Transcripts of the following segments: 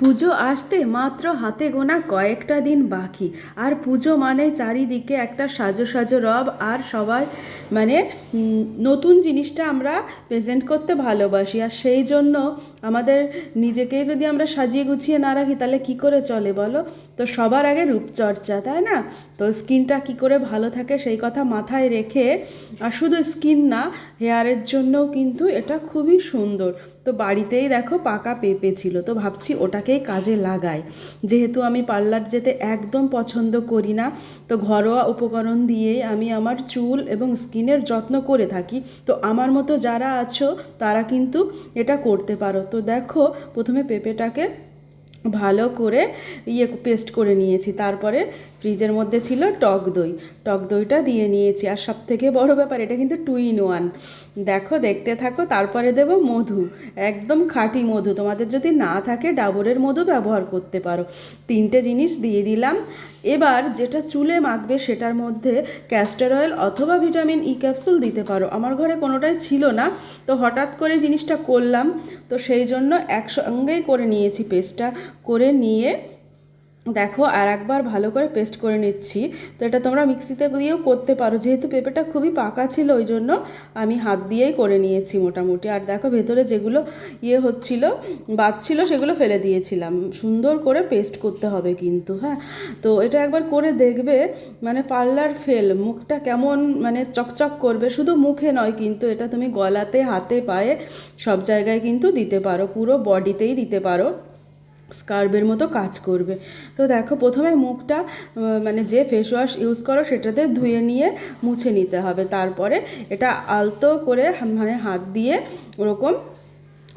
পুজো আসতে মাত্র হাতে গোনা কয়েকটা দিন বাকি। আর পুজো মানে চারিদিকে একটা সাজো সাজো রব আর সবাই মানে নতুন জিনিসটা আমরা প্রেজেন্ট করতে ভালোবাসি। আর সেই জন্য আমাদের নিজেকেই যদি আমরা সাজিয়ে গুছিয়ে না রাখি, তাহলে কি করে চলে বলো? তো সবার আগে রূপচর্চা, তাই না? তো স্কিনটা কি করে ভালো থাকে সেই কথা মাথায় রেখে, আর শুধু স্কিন না, হেয়ারের জন্যও কিন্তু এটা খুবই সুন্দর। তো বাড়িতেই দেখো পাকা পেঁপে ছিল, তো ভাবছি ওটাকেই কাজে লাগাই। যেহেতু আমি পার্লার যেতে একদম পছন্দ করি না, তো ঘরোয়া উপকরণ দিয়ে আমি আমার চুল এবং স্কিনের যত্ন করে থাকি। তো আমার মতো যারা আছো, তারা কিন্তু এটা করতে পারো। তো দেখো, প্রথমে পেঁপেটাকে ভালো করে ইয়ে পেস্ট করে নিয়েছি। তারপরে ফ্রিজের মধ্যে ছিল টক দই। টক দইটা দিয়ে নিয়েছি। আর সব থেকে বড় ব্যাপার, এটা কিন্তু টু ইন ওয়ান। দেখো, দেখতে থাকো, তারপরে দেব মধু। একদম খাঁটি মধু। তোমাদের যদি না থাকে, ডাবরের মধু ব্যবহার করতে পারো। তিনটে জিনিস দিয়ে দিলাম। এবার যেটা চুলে মাখবে, সেটার মধ্যে ক্যাস্টার অয়েল অথবা ভিটামিন ই ক্যাপসুল দিতে পারো। আমার ঘরে কোনোটাই ছিল না। তো হঠাৎ করে জিনিসটা করলাম। তো সেই জন্য একসঙ্গেই করে নিয়েছি পেস্টটা করে নিয়ে দেখো আর একবার ভালো করে পেস্ট করে নিচ্ছি। তো এটা তোমরা মিক্সিতে দিয়েও করতে পারো। যেহেতু পেঁপেটা খুবই পাকা ছিল, ওই জন্য আমি হাত দিয়েই করে নিয়েছি মোটামুটি। আর দেখো, ভেতরে যেগুলো ইয়ে হচ্ছিল বাচ্ছিল সেগুলো ফেলে দিয়েছিলাম। সুন্দর করে পেস্ট করতে হবে কিন্তু হ্যাঁ? তো এটা একবার করে দেখবে মানে পার্লার ফেল, মুখটা কেমন মানে চকচক করবে। শুধু মুখে নয় কিন্তু এটা তুমি গলাতে, হাতে, পায়ে সব জায়গায় কিন্তু দিতে পারো। পুরো বডিতেই দিতে পারো। স্কার্বের মতো কাজ করবে। তো দেখো, প্রথমে মুখটা মানে যে ফেস ওয়াশ ইউজ করো, সেটাতে ধুয়ে নিয়ে মুছে নিতে হবে। তারপরে এটা আলতো করে মানে হাত দিয়ে ওরকম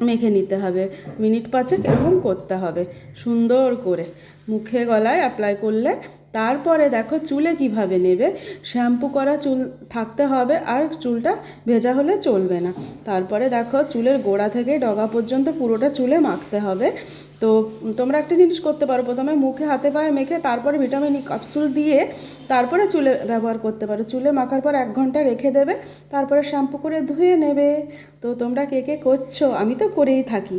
মেখে নিতে হবে। মিনিট পাঁচেক এরকম করতে হবে, সুন্দর করে। মুখে, গলায় অ্যাপ্লাই করলে। তারপরে দেখো, চুলে কীভাবে নেবে? শ্যাম্পু করা চুল থাকতে হবে আর চুলটা ভেজা হলে চলবে না। তারপরে দেখো, চুলের গোড়া থেকে ডগা পর্যন্ত পুরোটা চুলে মাখতে হবে। তো তোমরা একটা জিনিস করতে পারো, প্রথমে মুখে, হাতে, পায়ে মেখে, তারপরে ভিটামিন ই ক্যাপসুল দিয়ে তারপরে চুলে ব্যবহার করতে পারো। চুলে মাখার পর এক ঘণ্টা রেখে দেবে, তারপরে শ্যাম্পু করে ধুয়ে নেবে। তো তোমরা কে কে করছ? আমি তো করেই থাকি।